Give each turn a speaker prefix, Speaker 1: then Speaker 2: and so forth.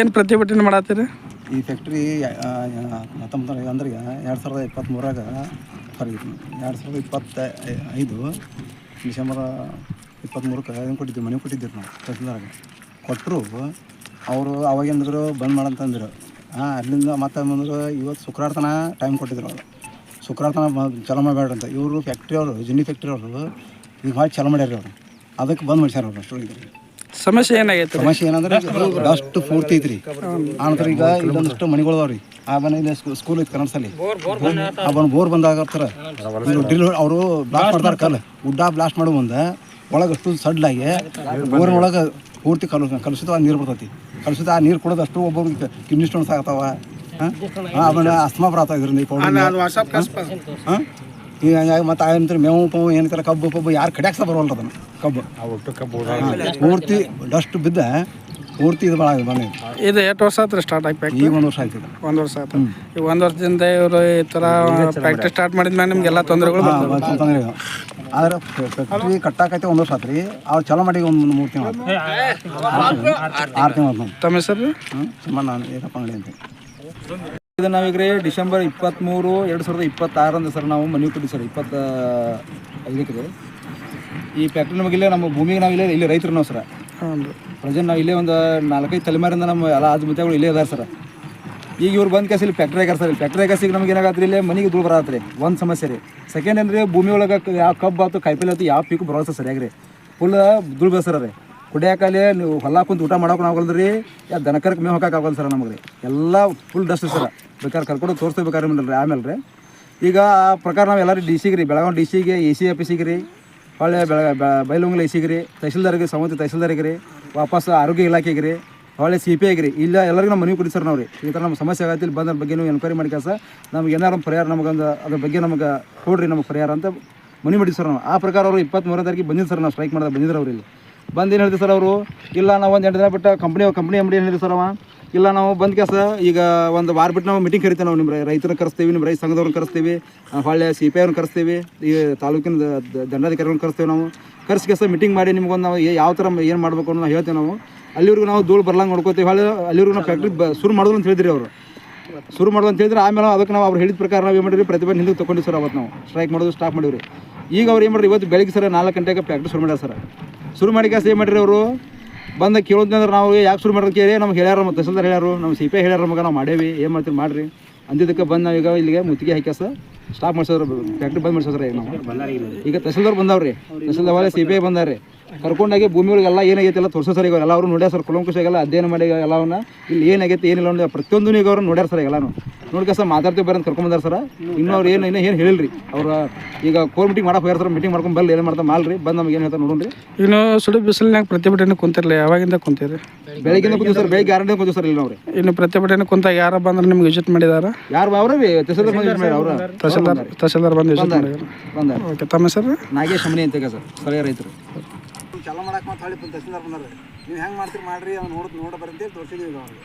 Speaker 1: ಏನು ಪ್ರತಿಭಟನೆ ಮಾಡತ್ತೀರಿ
Speaker 2: ಈ ಫ್ಯಾಕ್ಟ್ರಿ ಹತ್ತೊಂಬತ್ತು ಅಂದ್ರೆ ಎರಡು ಸಾವಿರದ ಇಪ್ಪತ್ತ್ಮೂರಾಗ ಸಾರಿ ಎರಡು ಸಾವಿರದ ಇಪ್ಪತ್ತ ಐದು ಡಿಸೆಂಬರ್ ಇಪ್ಪತ್ತ್ಮೂರಕ್ಕೆ ಏನು ಕೊಟ್ಟಿದ್ದೀವಿ, ಮನೆ ಕೊಟ್ಟಿದ್ದೀರಿ ನಾವು, ತಹಸೀಲ್ದಾರಾಗ. ಕೊಟ್ಟರು ಅವರು ಅವಾಗ ಏನಿದ್ರು ಬಂದ್ ಮಾಡಂತಂದ್ರು ಹಾಂ ಅಲ್ಲಿಂದ ಮತ್ತೆ ಬಂದ್ರು ಇವತ್ತು ಶುಕ್ರವಾರ ಟೈಮ್ ಕೊಟ್ಟಿದ್ರು ಅವರು. ಶುಕ್ರವಾರ ತನ ಚಲೋ ಮಾಡಬೇಡ್ರಿ ಅಂತ. ಇವರು ಫ್ಯಾಕ್ಟ್ರಿ ಅವರು, ಜಿನ್ನಿ ಫ್ಯಾಕ್ಟ್ರಿ ಅವರು ಈಗ ಭಾಳ ಚಾಲೂ ಮಾಡ್ಯಾರ ಅವರು. ಅದಕ್ಕೆ ಬಂದ್ ಮಾಡ್ಸ್ಯಾರ ಅವರು ಇದ್ರಿಗೆ
Speaker 1: ಸಮಸ್ಯೆ ಏನಾಗೈತೆ ರೀ?
Speaker 2: ಸಮಸ್ಯೆ ಏನಂದ್ರೆ ಡಸ್ಟ್ ಪೂರ್ತಿ ಐತ್ರಿ. ಆನಂತರ ಈಗ ಇಲ್ಲೊಂದಿಷ್ಟು ಮನೆಗಳು ಅದಾವ್ರಿ. ಆ ಮನೆ ಇಲ್ಲಿ ಸ್ಕೂಲ್ ಐತಿ ಕನ್ನಡ ಸಾಲಿ ಆ ಬಂದು ಬೋರ್ ಬಂದಾಗ ಡ್ರಿಲ್ ಅವರು ಬ್ಲಾಸ್ಟ್ ಮಾಡ್ತಾರ ಕಲ್ ಉಡ್ಡ ಬ್ಲಾಸ್ಟ್ ಮಾಡೋ ಮುಂದೆ ಒಳಗೆ ಅಷ್ಟು ಸಡ್ಲಾಗಿ ಬೋರ್ನ ಒಳಗೆ ಪೂರ್ತಿ ಕಲು ಕಲುಷಿತ ಆ ನೀರು ಬರ್ತೈತಿ. ಕಲುಷಿತ ಆ ನೀರು ಕುಡಿದಷ್ಟು ಒಬ್ಬೊಬ್ರಿಗೆ ಕಿಡ್ನಿ ಸ್ಟೋನ್ಸ್ ಆಗ್ತಾವ. ಹಾಂ? ಆಮೇಲೆ ಅಸ್ಮಾ ಬರತ್ತಾವ ಇದರಿಂದ ಈ ಪೌಡರ್ ಹಾಂ? ಈಗ ಹಂಗಾಗಿ ಮತ್ತೆ ಆಯ್ತು ಮೇವು ಪವು ಏನಂತಾರೆ ಕಬ್ಬು ಪಬ್ಬು ಯಾರು ಕಡ್ಯಾಕ್ಸ ಬರೋಲ್ಲ ಅದನ್ನು. ಕಬ್ಬು. ಪೂರ್ತಿ ಡಸ್ಟ್ ಬಿದ್ದ ಪೂರ್ತಿ ಇದು ಭಾಳ ಬಂದೈತಿ
Speaker 1: ಇದು ಎಷ್ಟು ವರ್ಷ ಆಯ್ತು ಸ್ಟಾರ್ಟ್ ಆಗಿ ಫ್ಯಾಕ್ಟ್ರಿ
Speaker 2: ಈಗ ಒಂದು ವರ್ಷ ಆಯ್ತು
Speaker 1: ಒಂದು ವರ್ಷ ಆಯ್ತು ಈಗ ಒಂದು ವರ್ಷದಿಂದ ಇವರು ಈ ಥರ ಫ್ಯಾಕ್ಟ್ರಿ ಸ್ಟಾರ್ಟ್ ಮಾಡಿದ್ಮೇಲೆ ನಿಮ್ಗೆಲ್ಲ ತೊಂದರೆಗಳು
Speaker 2: ತೊಂದರೆ. ಆದ್ರೆ ಫ್ಯಾಕ್ಟ್ರಿ ಕಟ್ಟಾಕೈತೆ ಒಂದು ವರ್ಷ ಆತ್ರಿ. ಅವ್ರು ಚಲೋ ಮಾಡಿ ಒಂದು ಮೂರು ತಿಂಗಳು ಆರು ತಿಂಗಳು
Speaker 1: ತಮ್ಮ ಹೆಸರು?
Speaker 2: ಹ್ಞೂ ನಾನು ಏನಪ್ಪ ಅಂಗಡಿ ಅಂತ.
Speaker 3: ಇದು ನಾವೀಗ ರೀ ಡಿಸೆಂಬರ್ ಇಪ್ಪತ್ತ್ಮೂರು ಎರಡು ಸಾವಿರದ ಇಪ್ಪತ್ತಾರಂದ ಸರ್ ನಾವು ಮನೆ ಕೊಟ್ಟಿವಿ ಸರ್ ಇಪ್ಪತ್ತ ಐದಕ್ಕೆ. ರೀ ಈ ಫ್ಯಾಕ್ಟ್ರಿ ಇಲ್ಲೇ ನಮ್ಮ ಭೂಮಿಗೆ ನಾವು ಇಲ್ಲೇ ಇಲ್ಲಿ ರೈತರು ನಾವು ಸರ್.
Speaker 1: ರೀ
Speaker 3: ಪ್ರೆಸೆಂಟ್ ನಾವು ಇಲ್ಲೇ ಒಂದು ನಾಲ್ಕೈದು ತಲೆಮಾರಿಂದ ನಮ್ಮ ಎಲ್ಲ ಆಜು ಮುತ್ತೆಗಳು ಇಲ್ಲೇ ಇದಾರೆ ಸರ್. ಈಗ ಇವ್ರು ಬಂದ ಕೆಸಿ ಇಲ್ಲಿ ಫ್ಯಾಕ್ಟ್ರಿ ಸರ್. ಇಲ್ಲಿ ಫ್ಯಾಕ್ಟ್ರಿ ಆಗಾಸಿಗೆ ನಮ್ಗೆ ಏನಾಗತ್ತೆ ಇಲ್ಲೇ ಮನೆಗೆ ದುಡ್ಡು ಬರತ್ತೆ ರೀ ಒಂದು ಸಮಸ್ಯೆ ರೀ. ಸೆಕೆಂಡ್ ಏನ್ರಿ ಭೂಮಿ ಒಳಗೆ ಯಾವ ಕಬ್ಬು ಆಯ್ತು ಕಾಯಿಪಲ್ಲೆ ಆಯ್ತು ಯಾವ ಪೀಕು ಬರೋಲ್ಲ ಸರ್ ಸರಿಯಾಗಿ ರೀ. ಫುಲ್ ಧೂಳು ಬೇಸರ ರೀ. ಕುಡಿಯಾಕಲ್ಲಿ ನೀವು ಹೊಲ ಕುಂತು ಊಟ ಮಾಡೋಕೆ ಆಗಲ್ಲ ರೀ ಯಾ ದನಕರಕ್ಕೆ ಮೇವು ಹಾಕಕ್ಕೆ ಆಗಲ್ಲ ಸರ್ ನಮಗೆ ರೀ. ಎಲ್ಲ ಫುಲ್ ಡಸ್ಟ್ ಸರ್. ಬೇಕಾದ್ರೆ ಕರ್ಕೊಂಡು ತೋರಿಸ್ಬೇಕಾದ್ರೆ ರೀ ಆಮೇಲೆ ರೀ. ಈಗ ಆ ಪ್ರಕಾರ ನಾವು ಎಲ್ಲರೂ ಡಿ ಸಿಗೆ ರೀ ಬೆಳಗಾವಿ ಡಿ ಸಿಗೆ ಎ ಸಿ ಆಫೀಸಿಗೆ ರೀ. ಹೊಳ್ಳೆ ಬೆಳಗ ಬೈಲುಂಗ್ಲ ಇಸಿಗ್ರಿ ತಹಸೀಲ್ದಾರ್ಗೆ ಸಂಬಂಧಿತ ತಹಸೀಲ್ದಾರಿಗೆ ರೀ ವಾಪಸ್ ಆರೋಗ್ಯ ಇಲಾಖೆಗೆ ರೀ ಹೊಳ್ಳೆ ಸಿ ಪಿ ಆಗಿರಿ ಇಲ್ಲ, ಎಲ್ಲರಿಗೂ ನಮ್ಮ ಮನವಿ ಕೊಡಿ ಸರ್ ನಾವು ರೀ ಈ ಥರ ನಮ್ಮ ಸಮಸ್ಯೆ ಆಗತ್ತೆ ಇಲ್ಲಿ ಬಂದ್ರ ಬಗ್ಗೆ ನೀವು ಎನ್ಕ್ವೈರಿ ಮಾಡಿ ಕೆಲಸ. ನಮ್ಗೆ ಏನಾರು ಪರಿಹಾರ ನಮಗೊಂದು, ಅದ್ರ ಬಗ್ಗೆ ನಮಗೆ ಕೊಡ್ರಿ ನಮಗೆ ಪರಿಹಾರ ಅಂತ ಮನವಿ ಮಾಡಿ ಸರ್ ನಾವು. ಆ ಪ್ರಕಾರ ಅವರು ಇಪ್ಪತ್ತ್ಮೂರನೇ ತಾರೀಕಿಗೆ ಬಂದಿದ್ದು ಸರ್ ನಾವು ಸ್ಟ್ರೈಕ್ ಮಾಡಿದಾಗ ಬಂದಿದ್ರು ಅವ್ರು ಇಲ್ಲಿ. ಬಂದು ಏನು ಹೇಳ್ತೀವಿ ಸರ್ ಅವರು? ಇಲ್ಲ, ನಾವು ಒಂದು ಎಂಟು ದಿನ ಬಿಟ್ಟು ಕಂಪ್ನಿ ಕಂಪ್ನಿ ಅಂಗಡಿ ಏನು ಸರ್ ಅವ? ಇಲ್ಲ, ನಾವು ಬಂದ್ ಕೆಲಸ, ಈಗ ಒಂದು ವಾರ ಬಿಟ್ಟು ನಾವು ಮೀಟಿಂಗ್ ಕರಿತೇವೆ ನಾವು ನಿಮ್ಮ ರೈತರನ್ನ ಕರೆಸ್ತೀವಿ ನಿಮ್ಮ ರೈತ ಸಂಘದವ್ರನ್ನ ಕರೆಸ್ತೀವಿ ಹೊಳ್ಳೆ ಸಿ ಪಿ ಅವ್ರನ್ನ ಕರೆಸ್ತೀವಿ, ಈ ತಾಲೂಕಿನ ದಂಡಾಧಿಕಾರಿಗಳನ್ನ ಕರೆಸ್ತೀವಿ ನಾವು. ಕರೆಸಿ ಕೆಲಸ ಮೀಟಿಂಗ್ ಮಾಡಿ ನಿಮ್ಗೊಂದು ನಾವು ಯಾವ ಥರ ಏನು ಮಾಡಬೇಕು ಅನ್ನೋ ಹೇಳ್ತೇವೆ ನಾವು. ಅಲ್ಲಿವರೆಗೂ ನಾವು ಧೂಳು ಬರ್ಲಂಗೆ ನೋಡ್ಕೋತೀವಿ. ಹೊಳ್ಳೆ, ಅಲ್ಲಿವರೆಗೂ ನಾವು ಫ್ಯಾಕ್ಟ್ರಿ ಬ, ಶುರು ಮಾಡೋದು ಅಂತ ಹೇಳಿದ್ರಿ ಅವರು. ಶುರು ಮಾಡೋದು ಅಂತ ಹೇಳಿದ್ರೆ ಆಮೇಲೆ ಅದಕ್ಕೆ ನಾವು ಅವ್ರು ಹೇಳಿದ ಪ್ರಕಾರ ನಾವು ಏನು ಮಾಡಿರಿ ಪ್ರತಿಭಟನೆ ಹಿಂದಕ್ಕೆ ತೊಗೊಂಡಿವಿ ಸರ್ ಅವತ್ತು ನಾವು. ಸ್ಟ್ರೈಕ್ ಮಾಡೋದು ಸ್ಟಾಪ್ ಮಾಡಿವ್ರಿ. ಈಗ ಅವ್ರು ಏನು ಮಾಡಿರಿ ಇವತ್ತು ಬೆಳಗ್ಗೆ ಸರ್ ನಾಲ್ಕು ಗಂಟೆಗೆ ಫ್ಯಾಕ್ಟ್ರಿ ಶುರು ಮಾಡ್ಯಾರ ಸರ್. ಶುರು ಮಾಡಿ ಕೆಲಸ ಏನು ಮಾಡಿರಿ ಅವರು? ಬಂದ ಕೇಳೋದಂದ್ರೆ ನಾವು ಯಾಕೆ ಶುರು ಮಾಡೋದು ಕೇಳಿ ನಮ್ಗೆ ಹೇಳ್ಯಾರ ಮತ್ತೆ, ತಹಸೀಲ್ದಾರ್ ಹೇಳ್ಯಾರು ನಮ್ಮ ಸಿ ಪಿ ಹೇಳ್ಯಾರ ಮಗ ನಾವು ಮಾಡೇವಿ, ಏನು ಮಾಡ್ತೀವಿ ಮಾಡಿರಿ. ಅಂದಿದ್ದಕ್ಕೆ ಬಂದು ನಾವೀಗ ಇಲ್ಲಿಗೆ ಮುತ್ತಿಗೆ ಹಾಕ್ಯಾಸ ಸ್ಟಾಪ್ ಮಾಡ್ಸೋದ್ರ ಫ್ಯಾಕ್ಟ್ರಿ ಬಂದ್ ಮಾಡ್ಸೋದ್ರ ಈಗ ನಾವು. ಈಗ ತಹಸೀಲ್ದಾರ್ ಬಂದವ್ರಿ, ತಹಸೀಲ್ದಾರ್ ಸಿ ಪಿ ಐ ಬಂದಾರ್ರಿ. ಕರ್ಕೊಂಡಾಗಿ ಭೂಮಿ ಒಳಗೆ ಎಲ್ಲ ಏನಾಗೈತೆ ಎಲ್ಲ ತೋರಿಸೋ ಸರ್ ಈಗ ಎಲ್ಲ ಅವರು ನೋಡ್ಯಾರ ಸರ್ ಕುಲಂಕುಷಾಗೆಲ್ಲ ಅಧ್ಯಯನ ಮಾಡಿ ಎಲ್ಲವನ್ನ ಇಲ್ಲಿ ಏನಾಗೈತೆ ಏನಿಲ್ಲ ಅಂದ್ರೆ ಪ್ರತಿಯೊಂದು ಈಗ ಅವ್ರು ನೋಡ್ಯಾರ ಸರ್ ಎಲ್ಲಾನು ನೋಡ್ಕಸ ಸರ್ ಮಾತಾಡ್ತೀವಿ ಬರೋದು ಕರ್ಕೊಂಬಂದಾರ ಸರ್. ಇನ್ನೂ ಅವ್ರು ಏನು ಇನ್ನೂ ಏನು ಹೇಳಿಲ್ರಿ. ಅವ್ರ ಈಗ ಕೋರ್ ಮೀಟಿಂಗ್ ಮಾಡಕ್ಕೆ ಹೋಗ್ಯಾರ ಸರ್ ಮೀಟಿಂಗ್ ಮಾಡ್ಕೊಂಡು ಬಲ್ಲ ಏನು ಮಾಡ್ತಾ ಮಾಲ್ರಿ. ಬಂದು ನಮ್ಗೆ ಏನು ಹೇಳ್ತಾರೆ ನೋಡ್ರಿ
Speaker 1: ಇನ್ನು ಸುಡು ಬಿಸಿಲಿನಾಗ ಪ್ರತಿಭಟನೆ ಕುಂತಿರಲಿ ಯಾವಾಗಿಂದ ಕುಂತೀರಿ?
Speaker 3: ಬೆಳಗ್ಗೆ ಕುಂತು ಸರ್ ಬೆಳಗ್ಗೆ ಗ್ಯಾರಂಟಿ ಕುಂತು ಸರ್ ಇಲ್ಲ ಅವ್ರಿ
Speaker 1: ಇನ್ನು ಪ್ರತಿಭಟನೆ ಕುಂತ ಯಾರ ಬಂದ್ರೆ ನಿಮ್ಗೆ ವಿಸಿಟ್ ಮಾಡಿದಾರ?
Speaker 3: ಯಾರು ಅವ್ರ? ತಹಸೀಲ್ದಾರ್ ಅವ್ರ.
Speaker 1: ತಹಸೀಲ್ದಾರ್ ತಹಸೀಲ್ದಾರ್ ಬಂದು ವಿಸಿಟ್ ಮಾಡಿದಾರ? ಓಕೆ ತಮ್ಮ ಸರ್
Speaker 3: ನಾಗೇಶ್ ಅಮ್ಮನಿ ಅಂತ ಸರ್ ಸ್ಥಳೀಯ ರೈತರು.
Speaker 2: ಚಾಲೋ ಮಾಡಕ್ಕೆ ಮತ್ತೆ ಹಳ್ಳಿ ತಹಸೀಲ್ದಾರ್ ಬಂದಾರೆ. ನೀವು ಹೆಂಗೆ ಮಾಡ್ತೀರಿ ಮಾಡಿರಿ ಅವ್ನು ನೋಡ್ ನೋಡಿ ಬರಂತೇಳಿ ತೋರಿಸಿದ್ವಿ ಈಗ ಅವ್ರಿಗೆ.